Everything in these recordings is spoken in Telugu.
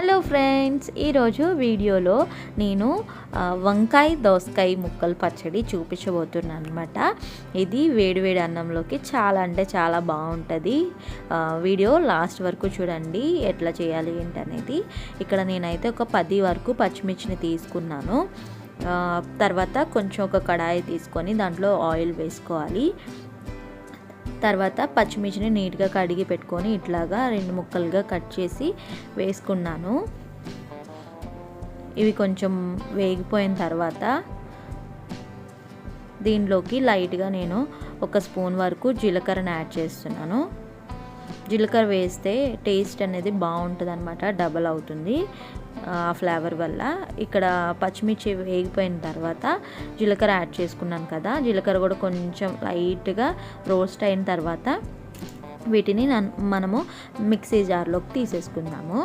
హలో ఫ్రెండ్స్ ఈరోజు వీడియోలో నేను వంకాయ దోసకాయ ముక్కలు పచ్చడి చూపించబోతున్నాను అనమాట ఇది వేడివేడి అన్నంలోకి చాలా అంటే చాలా బాగుంటుంది. వీడియో లాస్ట్ వరకు చూడండి ఎట్లా చేయాలి ఏంటనేది. ఇక్కడ నేనైతే ఒక పది వరకు పచ్చిమిర్చిని తీసుకున్నాను. తర్వాత కొంచెం ఒక కడాయి తీసుకొని దాంట్లో ఆయిల్ వేసుకోవాలి. తర్వాత పచ్చిమిర్చిని నీట్గా కడిగి పెట్టుకొని ఇట్లాగా రెండు ముక్కలుగా కట్ చేసి వేసుకున్నాను. ఇవి కొంచెం వేగిపోయిన తర్వాత దీనిలోకి లైట్గా నేను ఒక స్పూన్ వరకు జీలకర్రని యాడ్ చేస్తున్నాను. జీలకర్ర వేస్తే టేస్ట్ అనేది బాగుంటుంది అనమాట డబల్ అవుతుంది ఆ ఫ్లేవర్ వల్ల. ఇక్కడ పచ్చిమిర్చి వేగిపోయిన తర్వాత జీలకర్ర యాడ్ చేసుకున్నాను కదా జీలకర్ర కూడా కొంచెం లైట్గా రోస్ట్ అయిన తర్వాత వీటిని మనము మిక్సీ జార్లోకి తీసేసుకుందాము.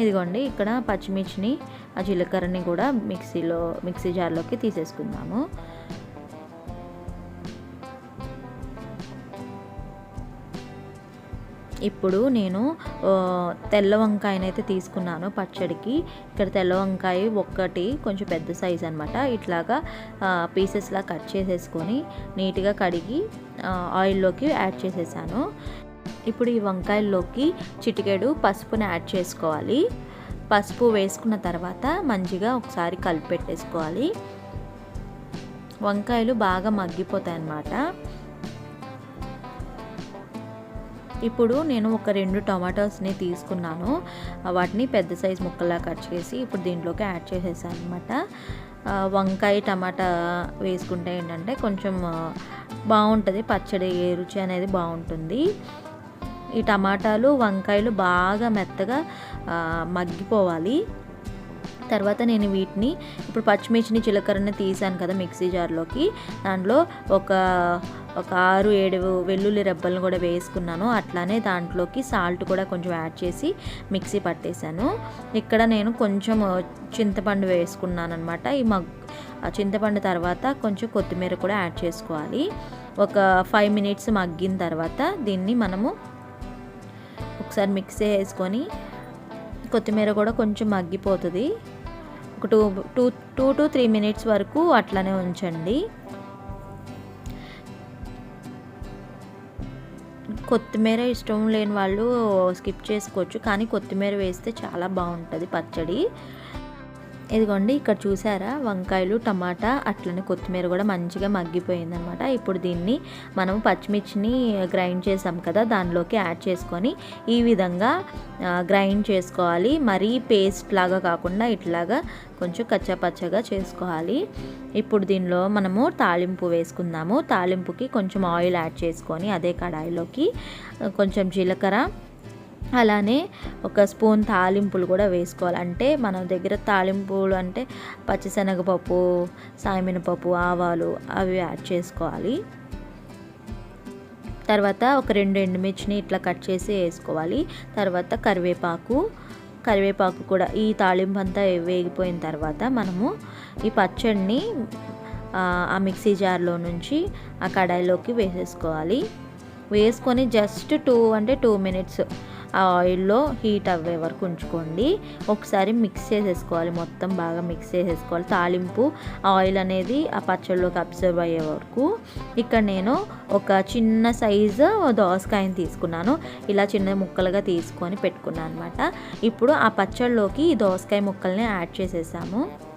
ఇదిగోండి ఇక్కడ పచ్చిమిర్చిని ఆ జీలకర్రని కూడా మిక్సీలో మిక్సీ జార్లోకి తీసేసుకుందాము. ఇప్పుడు నేను తెల్ల వంకాయనైతే తీసుకున్నాను పచ్చడికి. ఇక్కడ తెల్ల వంకాయ ఒక్కటి కొంచెం పెద్ద సైజ్ అనమాట ఇట్లాగా పీసెస్లా కట్ చేసేసుకొని నీట్గా కడిగి ఆయిల్లోకి యాడ్ చేసేసాను. ఇప్పుడు ఈ వంకాయల్లోకి చిటికెడు పసుపుని యాడ్ చేసుకోవాలి. పసుపు వేసుకున్న తర్వాత మంచిగా ఒకసారి కలిపెట్టేసుకోవాలి. వంకాయలు బాగా మగ్గిపోతాయి అన్నమాట ఇప్పుడు నేను ఒక రెండు టొమాటోస్ని తీసుకున్నాను. వాటిని పెద్ద సైజ్ ముక్కల్లా కట్ చేసి ఇప్పుడు దీంట్లోకి యాడ్ చేసేసాను అనమాట వంకాయ టమాటా వేసుకుంటే ఏంటంటే కొంచెం బాగుంటుంది. పచ్చడి రుచి అనేది బాగుంటుంది. ఈ టమాటాలు వంకాయలు బాగా మెత్తగా మగ్గిపోవాలి. తర్వాత నేను వీటిని ఇప్పుడు పచ్చిమిర్చిని చిలకరని తీసాను కదా మిక్సీ జార్లోకి. దాంట్లో ఒక ఒక ఆరు ఏడు వెల్లుల్లి రెబ్బలను కూడా వేసుకున్నాను. అట్లానే దాంట్లోకి సాల్ట్ కూడా కొంచెం యాడ్ చేసి మిక్సీ పట్టేశాను. ఇక్కడ నేను కొంచెం చింతపండు వేసుకున్నాను అనమాట ఈ మగ్ చింతపండు తర్వాత కొంచెం కొత్తిమీర కూడా యాడ్ చేసుకోవాలి. ఒక ఫైవ్ మినిట్స్ మగ్గిన తర్వాత దీన్ని మనము ఒకసారి మిక్సీ వేసుకొని కొత్తిమీర కూడా కొంచెం మగ్గిపోతుంది. ఒక two two two to three minutes వరకు అట్లానే ఉంచండి. కొత్తిమీర ఇష్టం లేని వాళ్ళు స్కిప్ చేసుకోవచ్చు కానీ కొత్తిమీర వేస్తే చాలా బాగుంటుంది పచ్చడి. ఇదిగోండి ఇక్కడ చూసారా? వంకాయలు టమాటా అట్లనే కొత్తిమీర కూడా మంచిగా మగ్గిపోయింది అనమాట ఇప్పుడు దీన్ని మనం పచ్చిమిర్చిని గ్రైండ్ చేసాం కదా దానిలోకి యాడ్ చేసుకొని ఈ విధంగా గ్రైండ్ చేసుకోవాలి. మరీ పేస్ట్ లాగా కాకుండా ఇట్లాగా కొంచెం కచ్చాపచ్చగా చేసుకోవాలి. ఇప్పుడు దీనిలో మనము తాలింపు వేసుకుందాము. తాలింపుకి కొంచెం ఆయిల్ యాడ్ చేసుకొని అదే కడాయిలోకి కొంచెం జీలకర్ర అలానే ఒక స్పూన్ తాలింపులు కూడా వేసుకోవాలి. అంటే మన దగ్గర తాలింపులు అంటే పచ్చిశనగపప్పు సాయమినపప్పు ఆవాలు అవి యాడ్ చేసుకోవాలి. తర్వాత ఒక రెండు ఎండుమిర్చిని ఇట్లా కట్ చేసి వేసుకోవాలి. తర్వాత కరివేపాకు. కరివేపాకు కూడా ఈ తాలింపు అంతా వేగిపోయిన తర్వాత మనము ఈ పచ్చడిని ఆ మిక్సీ జార్లో నుంచి ఆ కడాయిలోకి వేసేసుకోవాలి. వేసుకొని జస్ట్ టూ అంటే టూ మినిట్స్ ఆ ఆయిల్లో హీట్ అవ్వే వరకు ఉంచుకోండి. ఒకసారి మిక్స్ చేసేసుకోవాలి. మొత్తం బాగా మిక్స్ చేసేసుకోవాలి. తాలింపు ఆయిల్ అనేది ఆ పచ్చళ్ళలోకి అబ్జర్వ్ అయ్యే వరకు. ఇక్కడ నేను ఒక చిన్న సైజు దోసకాయని తీసుకున్నాను. ఇలా చిన్న ముక్కలుగా తీసుకొని పెట్టుకున్నాను అనమాట ఇప్పుడు ఆ పచ్చళ్ళలోకి ఈ దోసకాయ ముక్కల్ని యాడ్ చేసేసాము.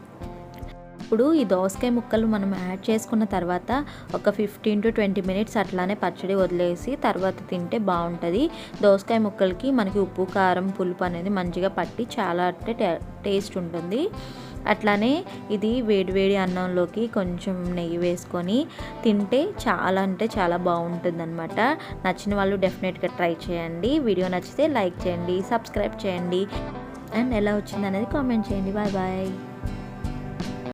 ఇప్పుడు ఈ దోసకాయ ముక్కలు మనం యాడ్ చేసుకున్న తర్వాత ఒక ఫిఫ్టీన్ టు ట్వంటీ మినిట్స్ అట్లానే పచ్చడి వదిలేసి తర్వాత తింటే బాగుంటుంది. దోసకాయ ముక్కలకి మనకి ఉప్పు కారం పులుపు అనేది మంచిగా పట్టి చాలా అంటే టేస్ట్ ఉంటుంది. అట్లానే ఇది వేడివేడి అన్నంలోకి కొంచెం నెయ్యి వేసుకొని తింటే చాలా అంటే చాలా బాగుంటుంది అనమాట నచ్చిన వాళ్ళు డెఫినెట్గా ట్రై చేయండి. వీడియో నచ్చితే లైక్ చేయండి సబ్స్క్రైబ్ చేయండి. అండ్ ఎలా వచ్చింది అనేది కామెంట్ చేయండి. Bye bye.